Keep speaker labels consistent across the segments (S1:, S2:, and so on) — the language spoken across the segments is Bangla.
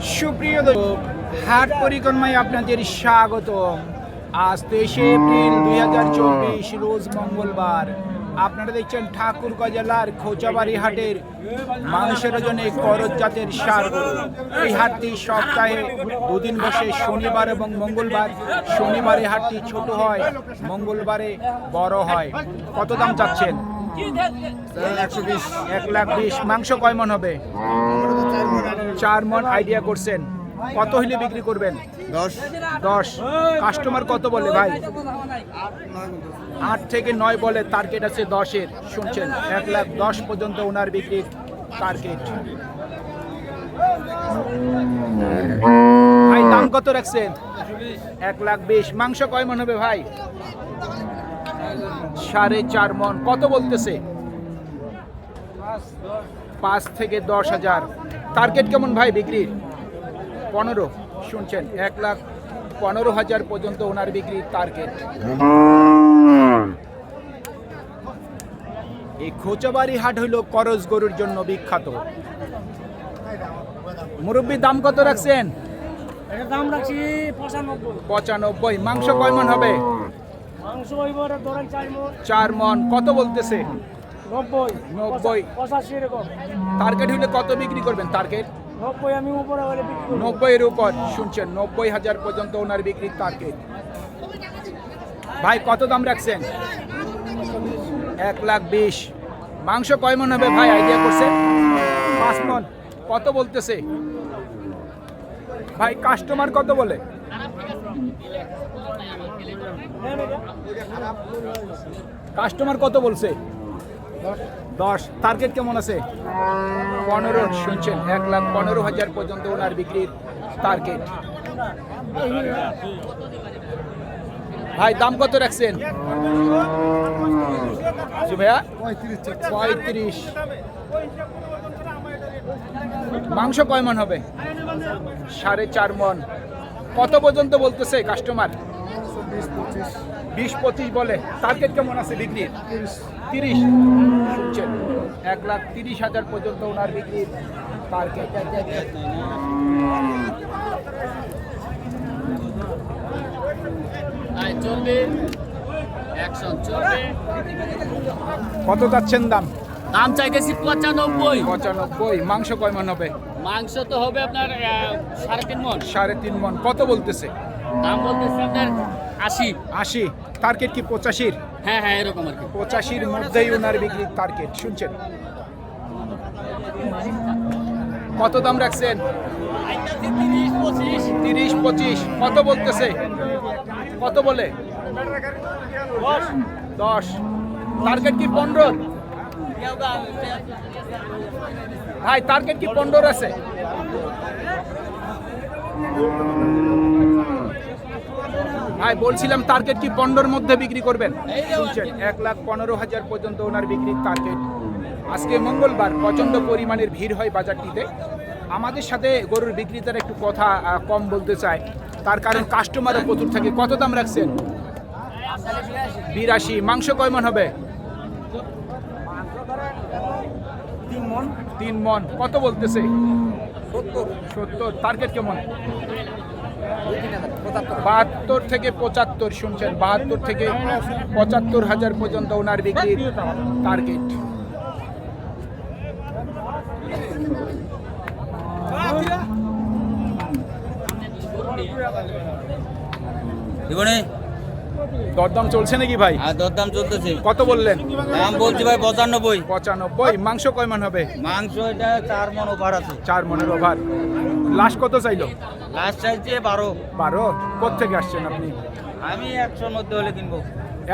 S1: সুপ্রিয় হাট পরিক্রমায় আপনাদের স্বাগত আজ তেইশে এপ্রিল দুই হাজার চব্বিশ, রোজ মঙ্গলবার। আপনারা দেখছেন ঠাকুরগাঁ জেলার খোঁচাবাড়ি হাটের মাংসের ওজনে করজ জাতের সার এই হাটটি সপ্তাহে দুদিন বসে, শনিবার এবং মঙ্গলবার। শনিবারে হাটটি ছোট হয়, মঙ্গলবারে বড় হয়। কত দাম চাচ্ছেন?
S2: একশো বিশ
S1: এক লাখ বিশ। মাংস কয় মন হবে? চার মন আইডিয়া করছেন। কত হইলে বিক্রি করবেন?
S2: দশ।
S1: দশ। কাস্টমার কত বলে ভাই? আট থেকে নয় বলে টার্গেট আছে দশের। শুনছেন? এক লাখ দশ পর্যন্ত ওনার বিক্রির টার্গেট ভাই দাম কত রাখছেন? এক লাখ বিশ। মাংস কয় মন হবে ভাই? সাড়ে চার মন। কত বলতেছে? পাঁচ থেকে দশ হাজার। টার্গেট কেমন ভাই বিক্রির? পনেরো শুনছেন এক লাখ পনেরো হাজার পর্যন্ত ওনার বিক্রির টার্গেট। এই খোঁচাবাড়ি হাট হইল করজ গরুর জন্য বিখ্যাত। মুরব্বী দাম কত রাখছেন?
S3: দাম রাখছি পঁচানব্বই।
S1: পঁচানব্বই। মাংস কয় মন হবে?
S3: মাংস হইব ধরেন চার মন।
S1: চার মন কত বলতেছে?
S3: নব্বই
S1: নব্বই।
S3: পঁচাশি এরকম।
S1: টার্গেট হইলে কত বিক্রি করবেন টার্গেট?
S3: নব্বই আমি উপরে হলে
S1: নব্বই এর উপর শুনছেন নব্বই হাজার পর্যন্ত ওনার বিক্রির টার্গেট। ভাই কত দাম রাখছেন? এক লাখ বিশ। মাংস কয় মন হবে ভাই আইডিয়া করছেন পাঁচ মন। কত বলতেছে? ভাই কাস্টমার কত বলে? কাস্টমার কত বলছে? দশ। টার্গেট কেমন আছে? পনেরো, শুনছেন, এক লাখ পনেরো হাজার পর্যন্ত ওনার বিক্রির টার্গেট ভাই, দাম কত রাখছেন? ভাইয়া। পঁয়ত্রিশ। মাংস কয় মন হবে? সাড়ে চার মন। কত পর্যন্ত বলতেছে কাস্টমার? বিশ পঁচিশ বলে। টার্গেট কেমন আছে বিক্রির? তিরিশ। শুনছেন? এক লাখ তিরিশ হাজার পর্যন্ত ওনার বিক্রির টার্গেট কত যাচ্ছেন দাম?
S4: দাম চাইতেছি পঁচানব্বই।
S1: পঁচানব্বই। মাংস কয় মন হবে?
S4: মাংস তো হবে আপনার সাড়ে তিন মন।
S1: সাড়ে তিন মন। কত বলতেছে?
S4: দাম বলতেছি আপনার আশি।
S1: আশি। টার্গেট কি পঁচাশির?
S4: হ্যাঁ হ্যাঁ এরকম আর কি।
S1: পঁচাশির মধ্যেই ওনার বিক্রির টার্গেট শুনছেন? কত দাম রাখছেন?
S4: তিরিশ পঁচিশ।
S1: তিরিশ পঁচিশ কত বলতেছে? কত বলে? দশ। টার্গেট কি পনেরো? ভাই টার্গেট কি পনেরো আছে? ভাই বলছিলাম টার্গেট কি পনেরোর মধ্যে বিক্রি করবেন? শুনছেন এক লাখ পনেরো হাজার পর্যন্ত ওনার বিক্রির টার্গেট আজকে মঙ্গলবার প্রচণ্ড পরিমাণের ভিড় হয় বাজারটিতে। আমাদের সাথে গরুর বিক্রেতারা একটু কথা কম বলতে চায় তার কারণ কাস্টমারও প্রচুর থাকে। কত দাম রাখছেন? বিরাশি। মাংস কয় মন হবে? তিন মন। কত বলতেছে? সত্তর। সত্তর। টার্গেট কেমন? বাহাত্তর থেকে পঁচাত্তর শুনছেন বাহাত্তর থেকে পঁচাত্তর হাজার পর্যন্ত ওনার বিক্রির টার্গেট দরদাম চলছে নাকি ভাই?
S5: আর দরদাম চলতেছে।
S1: কত বললেন?
S5: দাম বলছি ভাই পঁচানব্বই।
S1: পঁচানব্বই। মাংস কয় মন হবে?
S5: মাংস এটা চার মন ওভার আছে।
S1: চার মনের ওভার। লাস্ট কত চাইলো?
S5: লাস্ট চাইছে বারো।
S1: বারো? কোথেকে আসছেন আপনি?
S5: আমি একশোর মধ্যে হলে কিনবো।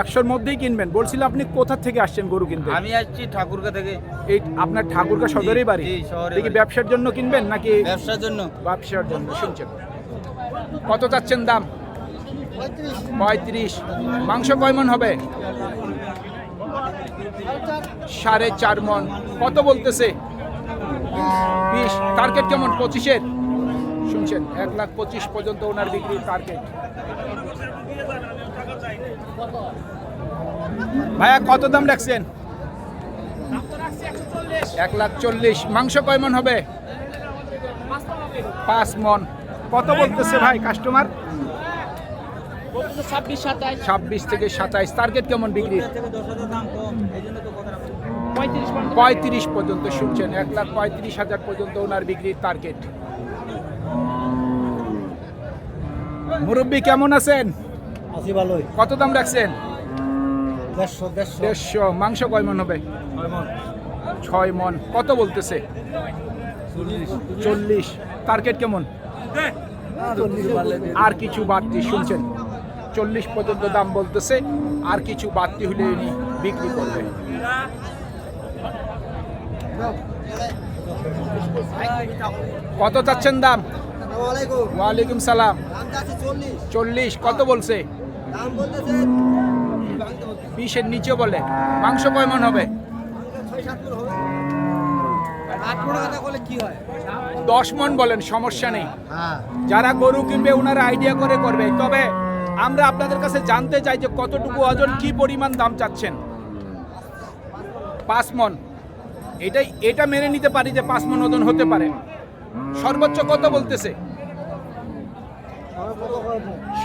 S1: একশোর মধ্যেই কিনবেন। বলছিলাম আপনি কোথা থেকে আসছেন গরু কিনতে?
S5: আমি আসছি ঠাকুরকা থেকে।
S1: এই আপনার ঠাকুরকা সদরেই বাড়ি? দেখি ব্যবসার জন্য কিনবেন নাকি
S5: ব্যবসার জন্য।
S1: ব্যবসার জন্য? শুনছেন। কত চাচ্ছেন দাম? পঁয়ত্রিশ। মাংস কয় মন হবে? সাড়ে চার মন। কত বলতেছে? বিশ। টার্গেট কেমন? পঁচিশের? শুনছেন, এক লাখ পঁচিশ পর্যন্ত ওনার বিক্রির টার্গেট ভাইয়া, কত দাম রাখছেন? এক লাখ চল্লিশ। মাংস কয় মন হবে? পাঁচ মন। কত বলতেছে ভাই কাস্টমার
S4: ছাব্বিশ
S1: থেকে সাতাইশ। টার্গেট কেমন
S4: পঁয়ত্রিশ
S1: পঁয়ত্রিশ পর্যন্ত শুনছেন, এক লাখ পঁয়ত্রিশ হাজার পর্যন্ত ওনার বিক্রির টার্গেট মুরব্বী কেমন আছেন?
S3: আছি ভালোই।
S1: কত দাম রাখছেন?
S3: দেড়শো দেড়শো।
S1: দেড়শো। মাংস কয় মন হবে? ছয় মন। কত বলতেছে? চল্লিশ। টার্গেট কেমন? আর কিছু বাড়তি শুনছেন? চল্লিশ পর্যন্ত দাম বলতেছে আর কিছু বাড়তি হলে ইনি বিক্রি করবে। কত চাচ্ছেন দাম? ওয়ালাইকুম সালাম। চল্লিশ। কত বলছে? বিশের নিচে বলে। মাংস কয় মন হবে? দশ মন বলেন সমস্যা নেই। যারা গরু কিনবে ওনারা আইডিয়া করে করবে। তবে আমরা আপনাদের কাছে জানতে চাই যে কতটুকু ওজন কি পরিমাণ দাম চাচ্ছেন? পাঁচ মন। এটাই এটা মেনে নিতে পারি যে পাঁচ মন ওজন হতে পারে। সর্বোচ্চ কত বলতেছে?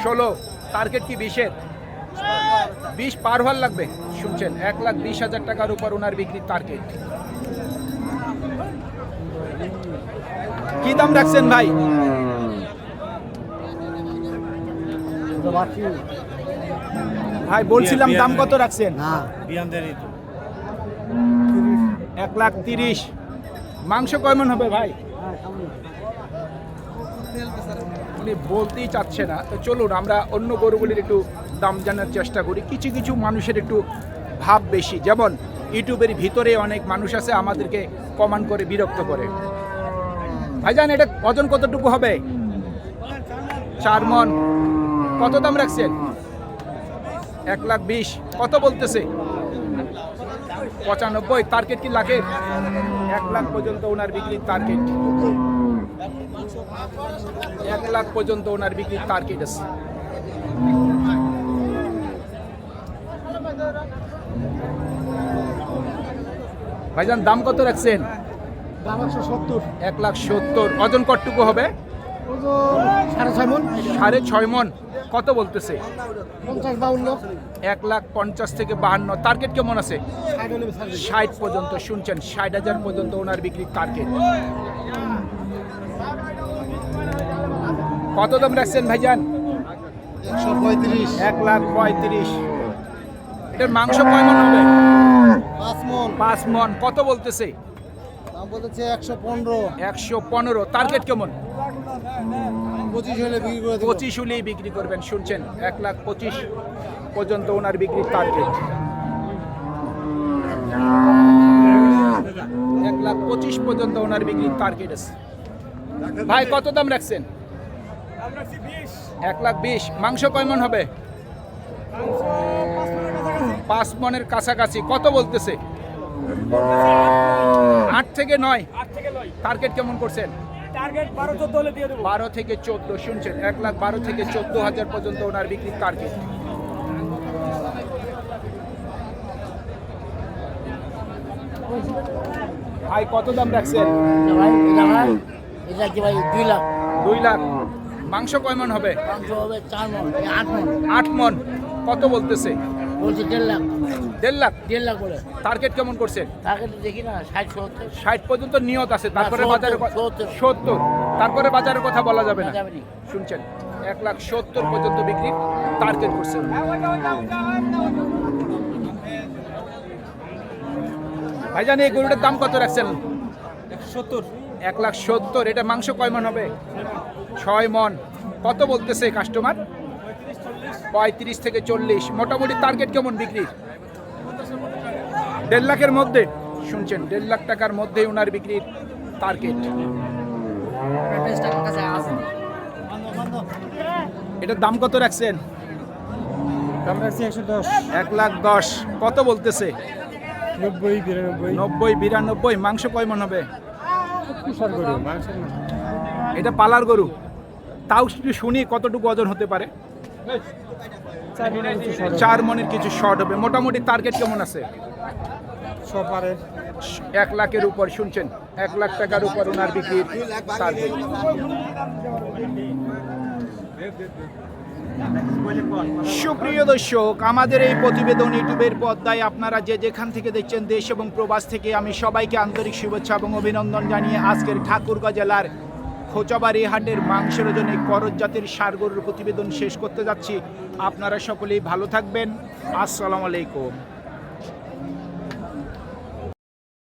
S1: ষোলো। টার্গেট কি বিশের? বিশ পার হওয়ার লাগবে। শুনছেন এক লাখ বিশ হাজার টাকার উপর ওনার বিক্রির টার্গেট কি দাম রাখছেন ভাই? ভাই বলছিলাম দাম কত রাখছেন? এক লাখ তিরিশ। মাংস কয়মন হবে ভাই? উনি বলতেই চাচ্ছে না। তো চলুন, আমরা অন্য গরুগুলির একটু দাম জানার চেষ্টা করি। কিছু কিছু মানুষের একটু ভাব বেশি। যেমন, ইউটিউবের ভিতরে অনেক মানুষ আছে, আমাদেরকে কমান করে বিরক্ত করে। ভাইজান, এটা ওজন কতটুকু হবে? চার মন কত দাম রাখছেন? এক লাখ বিশ। কত বলতেছে? পঁচানব্বই টার্গেট কি লাখের এক লাখ পর্যন্ত ওনার বিক্রির টার্গেট এক লাখ পর্যন্ত ওনার বিক্রির টার্গেট আছে। ভাইজান দাম কত রাখছেন?
S3: দাম একশো সত্তর।
S1: এক লাখ সত্তর। ওজন কতটুকু হবে?
S3: সাড়ে ছয় মন।
S1: সাড়ে ছয় মন। কত বলতেছে? এক লাখ পঞ্চাশ থেকে বাহান্ন। টার্গেট কেমন আছে?
S3: ষাট
S1: পর্যন্ত শুনছেন? ষাট হাজার পর্যন্ত ওনার বিক্রির টার্গেট কত দাম রাখছেন ভাইজান?
S3: একশো পঁয়ত্রিশ।
S1: এক লাখ পঁয়ত্রিশ। এটার মাংস কয় মন হবে?
S3: পাঁচ মন।
S1: কত বলতেছে?
S3: একশো পনেরো।
S1: একশো পনেরো। টার্গেট কেমন?
S3: পঁচিশ হলে বিক্রি করে
S1: পঁচিশ হলেই বিক্রি করবেন শুনছেন? এক লাখ পঁচিশ পর্যন্ত ওনার বিক্রির টার্গেট এক লাখ পঁচিশ পর্যন্ত ওনার বিক্রির টার্গেট আছে। ভাই কত দাম রাখছেন? এক লাখ বিশ। মাংস কয় মন হবে? পাঁচ মনের কাছাকাছি। কত বলতেছে? আট থেকে নয়। টার্গেট কেমন করছেন?
S3: বারো চোদ্দ হলে দিয়ে দেবো।
S1: বারো থেকে চোদ্দ শুনছেন? এক লাখ বারো থেকে চোদ্দ হাজার পর্যন্ত ওনার বিক্রির টার্গেট ভাই কত দাম রাখছেন?
S3: ভাই এটা কি ভাই দুই লাখ।
S1: দুই লাখ মাংস কয় মন হবে?
S3: মাংস হবে চার মন আট মন।
S1: আট মন। কত বলতেছে?
S3: বলছি দেড় লাখ।
S1: দেড় লাখ?
S3: দেড় লাখ বলে।
S1: টার্গেট কেমন করছেন
S3: তাকে তো দেখি না ষাট সত্তর।
S1: ষাট পর্যন্ত নিয়ত আছে তারপরে বাজারে
S3: সত্তর।
S1: সত্তর। তারপরে বাজারের কথা বলা যাবে না। শুনছেন এক লাখ সত্তর পর্যন্ত বিক্রি টার্গেট করছেন ভাইজান এই গরুটার দাম কত রাখছেন?
S5: সত্তর।
S1: এক লাখ সত্তর। এটা মাংস কয় মন হবে? ছয় মন। কত বলতেছে কাস্টমার পঁয়ত্রিশ থেকে চল্লিশ। মোটামুটি টার্গেট কেমন বিক্রি দেড় লাখের মধ্যে। শুনছেন দেড় লাখ টাকার মধ্যেই ওনার বিক্রির টার্গেট এটার দাম কত রাখছেন?
S3: দাম রাখছি একশো দশ।
S1: এক লাখ দশ। কত বলতেছে?
S3: নব্বই বিরানব্বই।
S1: নব্বই বিরানব্বই। মাংস কয় মন হবে? এটা পালার গরু। তাও শুনি কতটুকু ওজন হতে পারে। চার মনের কিছু শর্ট হবে। মোটামুটি টার্গেট কেমন আছে?
S3: সপারের
S1: এক লাখের উপর শুনছেন? এক লাখ টাকার উপর ওনার বিক্রির টার্গেট সুপ্রিয় দর্শক আমাদের এই প্রতিবেদন ইউটিউবের পর্দায় আপনারা যে যেখান থেকে দেখছেন দেশ এবং প্রবাস থেকে আমি সবাইকে আন্তরিক শুভেচ্ছা এবং অভিনন্দন জানিয়ে আজকের ঠাকুরগাঁ জেলার খোঁচাবাড়ি হাটের মাংসের ওজনে করজ জাতির সারগরুর প্রতিবেদন শেষ করতে যাচ্ছি। আপনারা সকলেই ভালো থাকবেন। আসসালামু আলাইকুম।